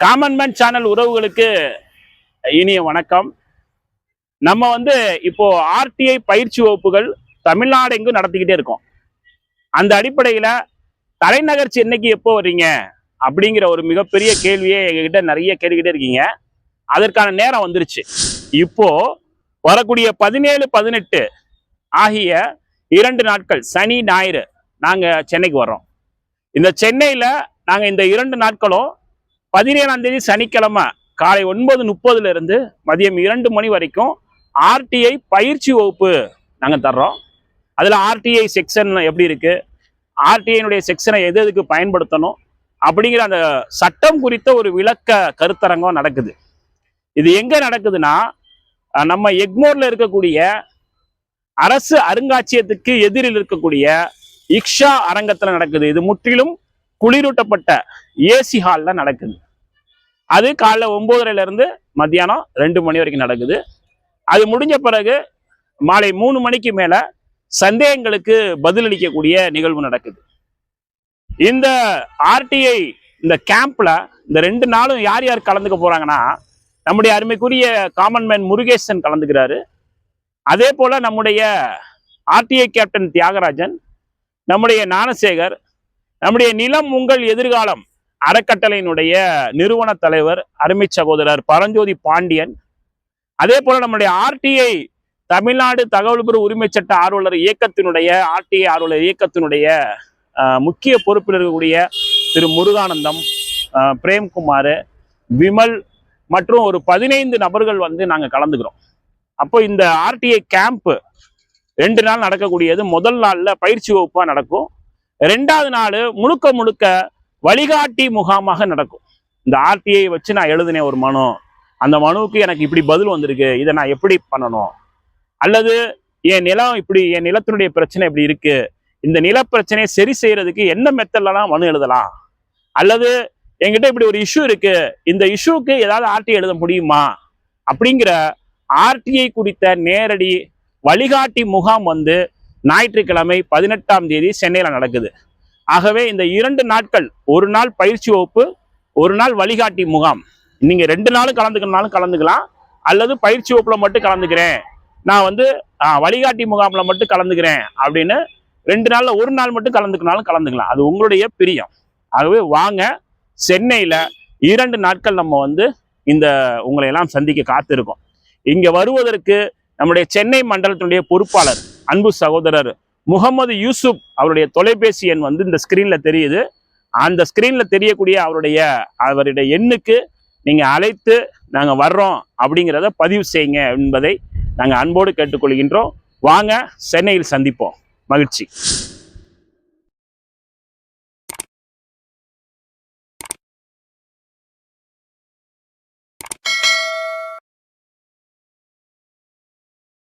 Common man channel உறவுகளுக்கு இனிய வணக்கம். நம்ம வந்து இப்போ ஆர்டிஐ பயிற்சி வகுப்புகள் தமிழ்நாடு எங்கும் நடத்திக்கிட்டே இருக்கோம். அந்த அடிப்படையில தலைநகர் சென்னைக்கு எப்போ வர்றீங்க? அப்படிங்கிற ஒரு மிகப்பெரிய கேள்வியை எங்ககிட்ட நிறைய கேட்டுக்கிட்டே இருக்கீங்க. அதற்கான நேரம் வந்துருச்சு. இப்போ வரக்கூடிய பதினேழு பதினெட்டு ஆகிய இரண்டு நாட்கள் சனி ஞாயிறு நாங்க சென்னைக்கு வர்றோம். இந்த சென்னையில நாங்கள் இந்த இரண்டு நாட்களும் பதினேழாம் தேதி சனிக்கிழமை காலை ஒன்பது முப்பதுல இருந்து மதியம் இரண்டு மணி வரைக்கும் ஆர்டிஐ பயிற்சி வகுப்பு நாங்கள் தர்றோம். அதில் ஆர்டிஐ செக்ஷன் எப்படி இருக்கு? ஆர்டிஐனுடைய செக்ஷனை எது எதுக்கு பயன்படுத்தணும்? அப்படிங்கிற அந்த சட்டம் குறித்த ஒரு விளக்க கருத்தரங்கம் நடக்குது. இது எங்கே நடக்குதுன்னா நம்ம எக்மோரில் இருக்கக்கூடிய அரசு அருங்காட்சியகத்துக்கு எதிரில் இருக்கக்கூடிய இக்ஷா அரங்கத்தில் நடக்குது. இது முற்றிலும் குளிரூட்டப்பட்ட ஏசி ஹாலில் நடக்குது. அது காலைல ஒன்பதரைல இருந்து மத்தியானம் ரெண்டு மணி வரைக்கும் நடக்குது. அது முடிஞ்ச பிறகு மாலை மூணு மணிக்கு மேலே சந்தேகங்களுக்கு பதிலளிக்கக்கூடிய நிகழ்வு நடக்குது. இந்த ஆர்டிஐ இந்த கேம்ப்ல இந்த ரெண்டு நாளும் யார் யார் கலந்துக்க போறாங்கன்னா நம்முடைய அருமைக்குரிய காமன் மேன் முருகேசன் கலந்துக்கிறாரு. அதே போல நம்முடைய ஆர்டிஐ கேப்டன் தியாகராஜன் நம்முடைய ஞானசேகர் நம்முடைய நிலம் உங்கள் எதிர்காலம் அறக்கட்டளையினுடைய நிறுவன தலைவர் அருமை சகோதரர் பரஞ்சோதி பாண்டியன். அதே போல நம்முடைய ஆர்டிஐ தமிழ்நாடு தகவல் பெறும் உரிமை சட்ட ஆர்வலர் இயக்கத்தினுடைய ஆர்டிஐ ஆர்வலர் இயக்கத்தினுடைய முக்கிய பொறுப்பில் இருக்கக்கூடிய திரு முருகானந்தம் பிரேம்குமார் விமல் மற்றும் ஒரு பதினைந்து நபர்கள் வந்து நாங்கள் கலந்துக்கிறோம். அப்போ இந்த ஆர்டிஐ கேம்ப் ரெண்டு நாள் நடக்கக்கூடியது. முதல் நாள்ல பயிற்சி வகுப்பா நடக்கும். ரெண்டாவது நாள் முழுக்க முழுக்க வழிகாட்டி முகாமாக நடக்கும். இந்த ஆர்டிஐ வச்சு நான் எழுதினேன் ஒரு மனு. அந்த மனுவுக்கு எனக்கு இப்படி பதில் வந்திருக்கு. இதை நான் எப்படி பண்ணணும்? அல்லது என் நிலம் இப்படி என் நிலத்தினுடைய பிரச்சனை இப்படி இருக்கு. இந்த நில பிரச்சனையை சரி செய்யறதுக்கு என்ன மெத்தட்லாம் மனு எழுதலாம்? அல்லது என்கிட்ட இப்படி ஒரு இஷ்யூ இருக்கு. இந்த இஷ்யூக்கு ஏதாவது ஆர்டிஐ எழுத முடியுமா? அப்படிங்கிற ஆர்டிஐ குறித்த நேரடி வழிகாட்டி முகாம் வந்து ஞாயிற்றுக்கிழமை பதினெட்டாம் தேதி சென்னையில் நடக்குது. ஆகவே இந்த இரண்டு நாட்கள் ஒரு நாள் பயிற்சி வகுப்பு ஒரு நாள் வழிகாட்டி முகாம். நீங்க ரெண்டு நாளும் கலந்துக்கணும்னாலும் கலந்துக்கலாம் அல்லது பயிற்சி வகுப்புல மட்டும் கலந்துக்கிறேன். நான் வந்து வழிகாட்டி முகாம்ல மட்டும் கலந்துக்கிறேன் அப்படின்னு ரெண்டு நாள்ல ஒரு நாள் மட்டும் கலந்துக்கினாலும் கலந்துக்கலாம். அது உங்களுடைய பிரியம். ஆகவே வாங்க சென்னையில இரண்டு நாட்கள் நம்ம வந்து இந்த உங்களை எல்லாம் சந்திக்க காத்திருக்கோம். இங்க வருவதற்கு நம்முடைய சென்னை மண்டலத்தினுடைய பொறுப்பாளர் அன்பு சகோதரர் முகமது யூசுப் அவருடைய தொலைபேசி எண் வந்து இந்த ஸ்க்ரீனில் தெரியுது. அந்த ஸ்க்ரீனில் தெரியக்கூடிய அவருடைய அவருடைய எண்ணுக்கு நீங்கள் அழைத்து நாங்கள் வர்றோம் அப்படிங்கிறத பதிவு செய்யுங்க என்பதை நாங்கள் அன்போடு கேட்டுக்கொள்கின்றோம். வாங்க சென்னையில் சந்திப்போம். மகிழ்ச்சி.